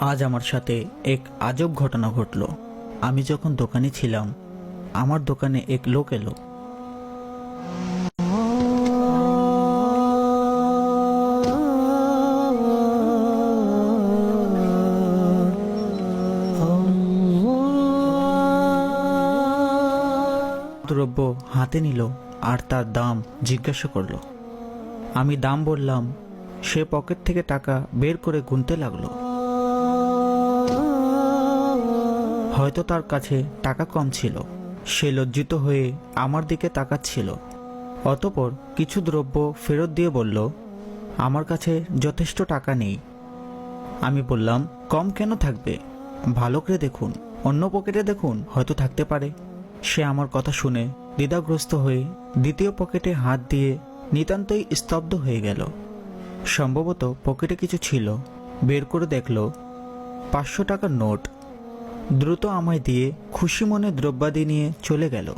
আজ আমার সাথে এক আজব ঘটনা ঘটল। আমি যখন দোকানে ছিলাম, আমার দোকানে এক লোক এলো। দ্রব্য হাতে নিল আর তার দাম জিজ্ঞাসা করল। আমি দাম বললাম, সে পকেট থেকে টাকা বের করে গুনতে লাগল। হয়তো তার কাছে টাকা কম ছিল। সে লজ্জিত হয়ে আমার দিকে তাকাচ্ছিল। অতপর কিছু দ্রব্য ফেরত দিয়ে বলল, আমার কাছে যথেষ্ট টাকা নেই। আমি বললাম, কম কেন থাকবে? ভালো করে দেখুন। অন্য পকেটে দেখুন, হয়তো থাকতে পারে। সে আমার কথা শুনে দ্বিধাগ্রস্ত হয়ে দ্বিতীয় পকেটে হাত দিয়ে নিতান্তই স্তব্ধ হয়ে গেল। সম্ভবত পকেটে কিছু ছিল। বের করে দেখল, পাঁচশো টাকার নোট। দ্রুত আমায় দিয়ে খুশি মনে দ্রব্যাদি নিয়ে চলে গেল।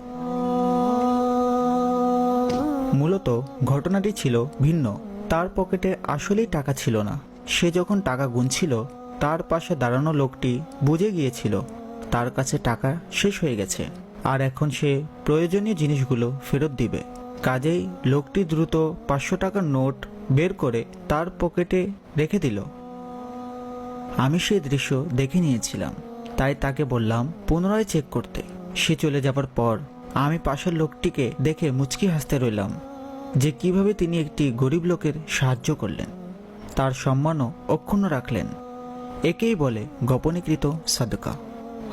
মূলত ঘটনাটি ছিল ভিন্ন। তার পকেটে আসলেই টাকা ছিল না। সে যখন টাকা গুনছিল, তার পাশে দাঁড়ানো লোকটি বুঝে গিয়েছিল, তার কাছে টাকা শেষ হয়ে গেছে। আর এখন সে প্রয়োজনীয় জিনিসগুলো ফেরত দিবে। কাজেই লোকটি দ্রুত পাঁচশো টাকার নোট বের করে তার পকেটে রেখে দিল। আমি সেই দৃশ্য দেখে নিয়েছিলাম। তাই তাকে বললাম, পুনরায় চেক করতে। সে চলে যাবার পর আমি পাশের লোকটিকে দেখে মুচকি হাসতে রইলাম যে কীভাবে তিনি একটি গরিব লোকের সাহায্য করলেন। তার সম্মানও অক্ষুণ্ণ রাখলেন। একেই বলে গোপনীকৃত সাদকা।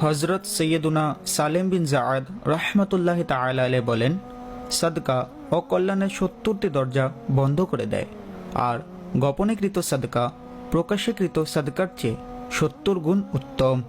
হজরত সৈয়দুনা সালেম বিন জায়দ রহমতুল্লাহ তালে বলেন, সাদকা ও কল্যাণের সত্তরটি দরজা বন্ধ করে দেয় আর গোপনীকৃত সাদকা প্রকাশীকৃত সাদকার চেয়ে সত্তর গুণ উত্তম।